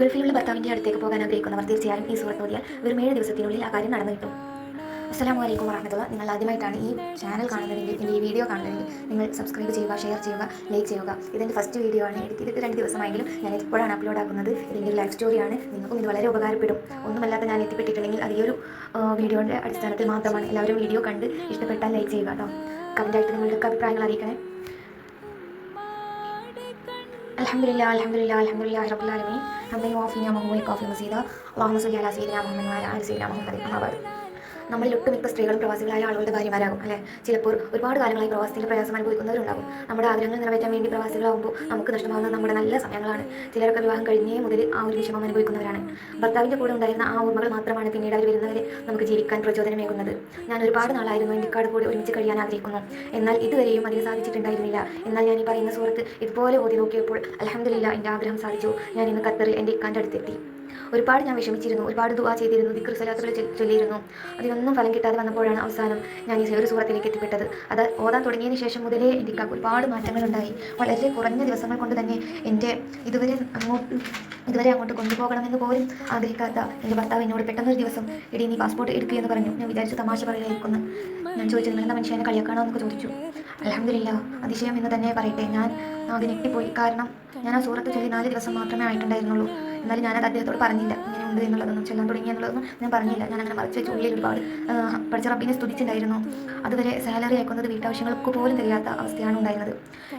ഗൾഫിലുള്ള ഭർത്താവിന്റെ അടുത്തേക്ക് പോകാൻ ആഗ്രഹിക്കുന്നവർ തീർച്ചയായും ഈ സൂറത്ത് ഓതിയാൽ വെറും ഏഴ് ദിവസത്തിനുള്ളിൽ ആ കാര്യം നടന്നു കിട്ടും. അസ്സലാമു അലൈക്കും വറഹമത്തുള്ള നിങ്ങൾ ആദ്യമായിട്ടാണ് ഈ ചാനൽ കാണുന്നതെങ്കിൽ എന്റെ ഈ വീഡിയോ കാണുന്നതെങ്കിൽ നിങ്ങൾ സബ്സ്ക്രൈബ് ചെയ്യുക ഷെയർ ചെയ്യുക ലൈക്ക് ചെയ്യുക. ഇതെന്റെ ഫസ്റ്റ് വീഡിയോ ആണ്. എനിക്ക് രണ്ട് ദിവസമായെങ്കിലും ഞാൻ എപ്പോഴാണ് അപ്ലോഡ് ആക്കുന്നത്? ഇതിന്റെ ഒരു ലൈഫ് സ്റ്റോറിയാണ് നിങ്ങൾക്കും ഇത് വളരെ ഉപകാരപ്പെടും. ഒന്നുമല്ലാതെ ഞാൻ എത്തിപ്പെട്ടിട്ടുണ്ടെങ്കിൽ അത് ഈ ഒരു വീഡിയോയുടെ അടിസ്ഥാനത്തിൽ മാത്രമാണ്. എല്ലാവരും വീഡിയോ കണ്ട് ഇഷ്ടപ്പെട്ടാൽ ലൈക്ക് ചെയ്യുക കേട്ടോ കമന്റായിട്ട് നിങ്ങളുടെ അഭിപ്രായങ്ങൾ അറിയിക്കണേ. الحمد لله الحمد لله الحمد لله رب العالمين حمدا يوافي نعمه ويكافي مزيدا اللهم صل على سيدنا محمد وعلى آل سيدنا محمد اما بعد. നമ്മളിൽ ഒട്ടുമിക്ക സ്ത്രീകളും പ്രവാസികളായ ആളുകളുടെ ഭാര്യമാരാകും അല്ലെ? ചിലപ്പോൾ ഒരുപാട് കാലങ്ങളായി പ്രവാസത്തിന്റെ പ്രയാസം അനുഭവിക്കുന്നവരുണ്ടാകും. നമ്മുടെ ആഗ്രഹങ്ങൾ നിറവേറ്റാൻ വേണ്ടി പ്രവാസികളാകുമ്പോൾ നമുക്ക് നഷ്ടമാകുന്നത് നമ്മുടെ നല്ല സമയങ്ങളാണ്. ചിലരൊക്കെ വിവാഹം കഴിഞ്ഞേ മുതൽ ആ ഒരു വിഷമം അനുഭവിക്കുന്നവരാണ്. ഭർത്താവിന്റെ കൂടെ ഉണ്ടായിരുന്ന ആ ഓർമ്മകൾ മാത്രമാണ് പിന്നീട് അവർ വരുന്നവരെ നമുക്ക് ജീവിക്കാൻ പ്രചോദനമേകുന്നത്. ഞാൻ ഒരുപാട് നാളായിരുന്നു ഇന്ത്യക്കാട് കൂടി ഒരുമിച്ച് കഴിയാൻ ആഗ്രഹിക്കുന്നു. എന്നാൽ ഇതുവരെയും അതിന് സാധിച്ചിട്ടുണ്ടായിരുന്നില്ല. എന്നാൽ ഞാൻ ഈ പറയുന്ന സുഹൃത്ത് ഇതുപോലെ ഓതി നോക്കിയപ്പോൾ അലഹമില്ല എന്റെ ആഗ്രഹം സാധിച്ചു. ഞാൻ ഇന്ന് ഖത്തറിൽ എന്റെ ഇക്കാന്റെ അടുത്തെത്തി. ഒരുപാട് ഞാൻ വിഷമിച്ചിരുന്നു. ഒരുപാട് ദുവാ ചെയ്തിരുന്നു. ദിക്ർ സലാത്തുകൾ ചൊല്ലിയിരുന്നു. അതിനൊന്നും ഫലം കിട്ടാതെ വന്നപ്പോഴാണ് അവസാനം ഞാൻ ഈ ഒരു സൂറത്തിലേക്ക് എത്തിപ്പെട്ടത്. അത് ഓതാൻ തുടങ്ങിയതിന് ശേഷം മുതലേ എനിക്ക് ഒരുപാട് മാറ്റങ്ങളുണ്ടായി. വളരെ കുറഞ്ഞ ദിവസങ്ങൾ കൊണ്ട് തന്നെ എന്റെ ഇതുവരെ അങ്ങോട്ട് ഇതുവരെ അങ്ങോട്ട് കൊണ്ടുപോകണമെന്ന് പോലും ആഗ്രഹിക്കാത്ത എന്റെ ഭർത്താവ് എന്നോട് പെട്ടെന്നൊരു ദിവസം ഇടി നീ പാസ്പോർട്ട് എടുക്കുക എന്ന് പറഞ്ഞു. ഞാൻ വിചാരിച്ചു തമാശ പറയുന്നു ഞാൻ ചോദിച്ചു നിങ്ങളെന്താ മനുഷ്യനെ കളിയാക്കാണോ എന്നൊക്കെ ചോദിച്ചു. അലഹമില്ല അതിശയം എന്ന് തന്നെ പറയട്ടെ. ഞാൻ അത് ഞെട്ടിപ്പോയി. കാരണം ഞാൻ ആ സൂറത്ത് ചൊല്ലി നാല് ദിവസം മാത്രമേ ആയിട്ടുണ്ടായിരുന്നുള്ളൂ. എന്നാലും ഞാനത് അദ്ദേഹത്തോട് പറഞ്ഞില്ല. ഇങ്ങനെ ഉണ്ട് എന്നുള്ളതൊന്നും ചെല്ലാൻ തുടങ്ങി എന്നുള്ളതൊന്നും ഞാൻ പറഞ്ഞില്ല. ഞാൻ അങ്ങനെ മറച്ച് വെച്ച് ഉള്ളിൽ ഒരുപാട് പഠിച്ച റബ്ബിനെ സ്തുതിച്ചിട്ടുണ്ടായിരുന്നു. അതുവരെ സാലറി അയക്കുന്നത് വീട്ടാവശ്യങ്ങൾക്ക് പോലും തികയാത്ത അവസ്ഥയാണ് ഉണ്ടായിരുന്നത്.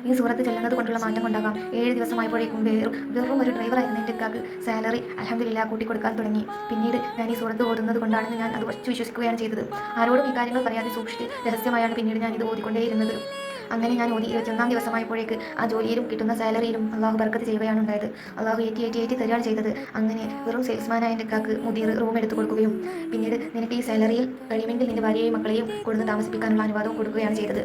ഈ സൂറത്ത് ചെല്ലുന്നത് കൊണ്ടുള്ള മാറ്റം കൊണ്ടാകാം. ഏഴ് ദിവസമായപ്പോഴേക്കും വേറും വെറും ഒരു ഡ്രൈവറായിരുന്നു എന്റെ കാക്ക് സാലറി അലഹമില്ല കൂട്ടി കൊടുക്കാൻ തുടങ്ങി. പിന്നീട് ഞാൻ ഈ സൂറത്ത് ഓതുന്നത് കൊണ്ടാണെന്ന് ഞാൻ അത് കുറച്ച് വിശ്വസിക്കുകയാണ് ചെയ്തത്. ആരോടും ഈ കാര്യങ്ങൾ പറയാതെ സൂക്ഷിച്ച് രഹസ്യമായാണ് പിന്നീട് ഞാൻ ഇത് ഓതിക്കൊണ്ടേയിരുന്നത്. അങ്ങനെ ഞാൻ ഒരു ഇരുപത്തിയൊന്നാം ദിവസമായപ്പോഴേക്ക് ആ ജോലിയിലും കിട്ടുന്ന സാലറിയിലും അള്ളാഹു ബർക്കത്ത് ചെയ്യുകയാണ് ഉണ്ടായത്. അള്ളാഹു ഏറ്റി ഏറ്റി ഏറ്റി തരികയാണ് ചെയ്തത്. അങ്ങനെ വെറും സെയിൽസ്മാനായ എന്റെ കാക്ക് മുതിർ റൂം എടുത്തു കൊടുക്കുകയും പിന്നീട് നിനക്ക് ഈ സാലറിയിൽ കഴിയുമെങ്കിൽ നിന്റെ ഭാര്യയെയും മക്കളെയും കൊടുന്ന് താമസിപ്പിക്കാനുള്ള അനുവാദവും കൊടുക്കുകയാണ് ചെയ്തത്.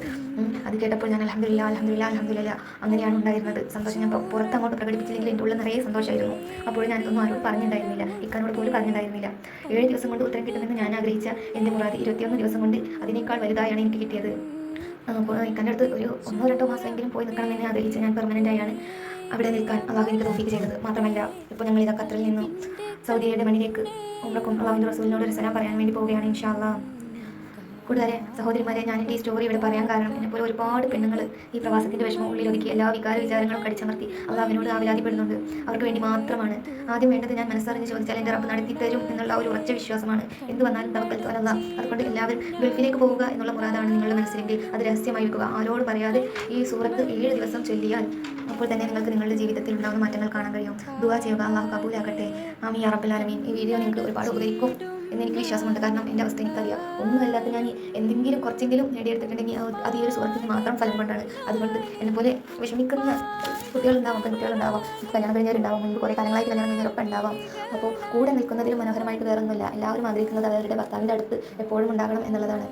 അത് കേട്ടപ്പോൾ ഞാൻ അലഹമില്ല അലഹമില്ല അലഹമില്ല അങ്ങനെയാണ് ഉണ്ടായിരുന്നത്. സന്തോഷം ഞാൻ പുറത്തങ്ങോട്ട് പ്രകടിപ്പിച്ചില്ലെങ്കിൽ എന്റെ ഉള്ളിൽ നിറയെ സന്തോഷമായിരുന്നു. അപ്പോൾ ഞാൻ ഒന്നും ആരോട് പറഞ്ഞിട്ടുണ്ടായിരുന്നില്ല. ഇക്കാനോട് പോലും പറഞ്ഞിട്ടുണ്ടായിരുന്നില്ല. ഏഴ് ദിവസം കൊണ്ട് ഉത്തരം കിട്ടുമെന്ന് ഞാൻ ആഗ്രഹിച്ച എന്റെ മുറാദ് ഇരുപത്തിയൊന്ന് ദിവസം കൊണ്ട് അതിനേക്കാൾ വലുതായാണ് എനിക്ക് കിട്ടിയത്. ഇക്കാന്റെ അടുത്ത് ഒരു ഒന്നോ രണ്ടോ മാസമെങ്കിലും പോയി നിൽക്കണം എന്നെ ആഗ്രഹിച്ച് ഞാൻ പെർമനന്റ് ആയാണ് അവിടെ നിൽക്കാൻ അള്ളാഹു എനിക്ക് തോഫിക്ക് ചെയ്തത്. മാത്രമല്ല ഇപ്പോൾ ഞങ്ങൾ ഇതാ ഖത്തറിൽ നിന്നും സൗദിയുടെ മണിലേക്ക് ഉമ്രക്കും അള്ളാഹുവിന്റെ റസൂലിനോട് ഒരു സലാം പറയാൻ വേണ്ടി പോവുകയാണ് ഇൻഷാ അള്ളാഹ് കൂട്ടുകാരെ സഹോദരിമാരെ ഞാൻ എന്റെ ഈ സ്റ്റോറി ഇവിടെ പറയാൻ കാരണം എന്നെപ്പോലെ ഒരുപാട് പെണ്ണുങ്ങൾ ഈ പ്രവാസത്തിന്റെ വിഷമം ഉള്ളിലൊതുക്കി എല്ലാ വികാര വിചാരങ്ങളും കടിച്ചമർത്തി അള്ളാഹുവിനോട് ആവിലാതിപ്പെടുന്നുണ്ട്. അവർക്ക് വേണ്ടി മാത്രമാണ്. ആദ്യം വേണ്ടത് ഞാൻ മനസ്സറിഞ്ഞ് ചോദിച്ചാൽ എന്റെ റബ്ബ് നടത്തി തരും എന്നുള്ള ഒരു ഉറച്ച വിശ്വാസമാണ്. എന്ത് വന്നാലും തവക്കൽ തോന്നല്ല അതുകൊണ്ട് എല്ലാവരും ഗൾഫിലേക്ക് പോവുക എന്നുള്ള മുറാദാണ് നിങ്ങളുടെ മനസ്സിലെങ്കിൽ. അത് രഹസ്യമായി വെക്കുക. ആരോട് പറയാതെ ഈ സൂറത്ത് ഏഴ് ദിവസം ചൊല്ലിയാൽ അപ്പോൾ തന്നെ നിങ്ങൾക്ക് നിങ്ങളുടെ ജീവിതത്തിൽ ഉണ്ടാകുന്ന മാറ്റങ്ങൾ കാണാൻ കഴിയും. ദുവാ ചെയ്യുക. അള്ളാഹു കബൂലാക്കട്ടെ. ആമി അറബുലാലമീൻ ഈ വീഡിയോ നിങ്ങൾക്ക് ഒരുപാട് ഉപകരിക്കും. എന്ന് എനിക്ക് വിശ്വാസമുണ്ട്. കാരണം എന്റെ അവസ്ഥ എനിക്കറിയാം. ഒന്നുമല്ലാത്ത ഞാൻ എന്തെങ്കിലും കുറച്ചെങ്കിലും നേടിയെടുത്തിട്ടുണ്ടെങ്കിൽ അത് ഈ ഒരു സുഹൃത്തിന് മാത്രം ഫലം കൊണ്ടാണ്. അതുകൊണ്ട് എന്നെപ്പോലെ വിഷമിക്കുന്ന കുട്ടികളുണ്ടാവാം പെൺകുട്ടികളുണ്ടാവാം കല്യാണം കഴിഞ്ഞവരുണ്ടാവാം മുൻപ് കുറേ കാലങ്ങളായിട്ട് കല്യാണം കഴിഞ്ഞവരൊക്കെ ഉണ്ടാവാം. അപ്പോൾ കൂടെ നിൽക്കുന്നതിലും മനോഹരമായിട്ട് വേറൊന്നുമില്ല എല്ലാവരും ആഗ്രഹിക്കുന്നത് അവരുടെ ഭർത്താവിന്റെ അടുത്ത് എപ്പോഴും ഉണ്ടാകണം എന്നുള്ളതാണ്.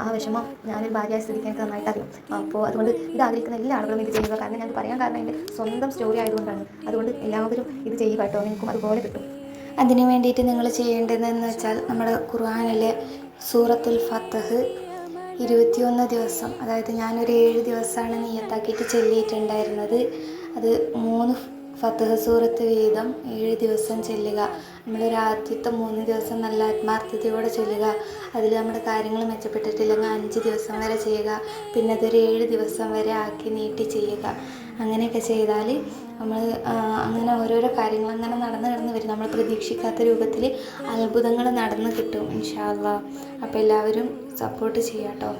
ആ വിഷമം ഞാനൊരു ഭാര്യയായി സ്ഥിതിക്ക് എനിക്ക് നന്നായിട്ട് അറിയാം. അപ്പോൾ അതുകൊണ്ട് ഇത് ആഗ്രഹിക്കുന്ന എല്ലാ ആളുകളും ഇത് ചെയ്യുക. കാരണം ഞാൻ പറയാൻ കാരണം എന്റെ സ്വന്തം സ്റ്റോറി ആയതുകൊണ്ടാണ്. അതുകൊണ്ട് എല്ലാവരും ഇത് ചെയ്യുക കേട്ടോ. നിങ്ങൾക്കും അതുപോലെ കിട്ടും. അതിന് വേണ്ടിയിട്ട് നിങ്ങൾ ചെയ്യേണ്ടതെന്ന് വെച്ചാൽ നമ്മുടെ ഖുർആാനിലെ സൂറത്തുൽ ഫത്തഹ് ഇരുപത്തിയൊന്ന് ദിവസം അതായത് ഞാനൊരു ഏഴ് ദിവസമാണ് നീയത്താക്കിയിട്ട് ചൊല്ലിയിട്ടുണ്ടായിരുന്നത്. അത് മൂന്ന് ഫത്തഹ് സൂറത്ത് വീതം ഏഴ് ദിവസം ചെല്ലുക. നമ്മൾ ആദ്യത്തെ മൂന്ന് ദിവസം നല്ല ആത്മാർത്ഥതയോടെ ചൊല്ലുക. അതിൽ നമ്മുടെ കാര്യങ്ങൾ മെച്ചപ്പെട്ടിട്ടില്ലെങ്കിൽ അഞ്ച് ദിവസം വരെ ചെയ്യുക. പിന്നെ അതൊരു ഏഴ് ദിവസം വരെ ആക്കി നീട്ടി ചെയ്യുക. അങ്ങനെയൊക്കെ ചെയ്താൽ നമ്മൾ അങ്ങനെ ഓരോരോ കാര്യങ്ങൾ അങ്ങനെ നടന്ന് നടന്ന് വരും. നമ്മൾ പ്രതീക്ഷിക്കാത്ത രൂപത്തിൽ അത്ഭുതങ്ങൾ നടന്ന് കിട്ടും ഇൻഷാല്ല അപ്പോൾ എല്ലാവരും സപ്പോർട്ട് ചെയ്യാം കേട്ടോ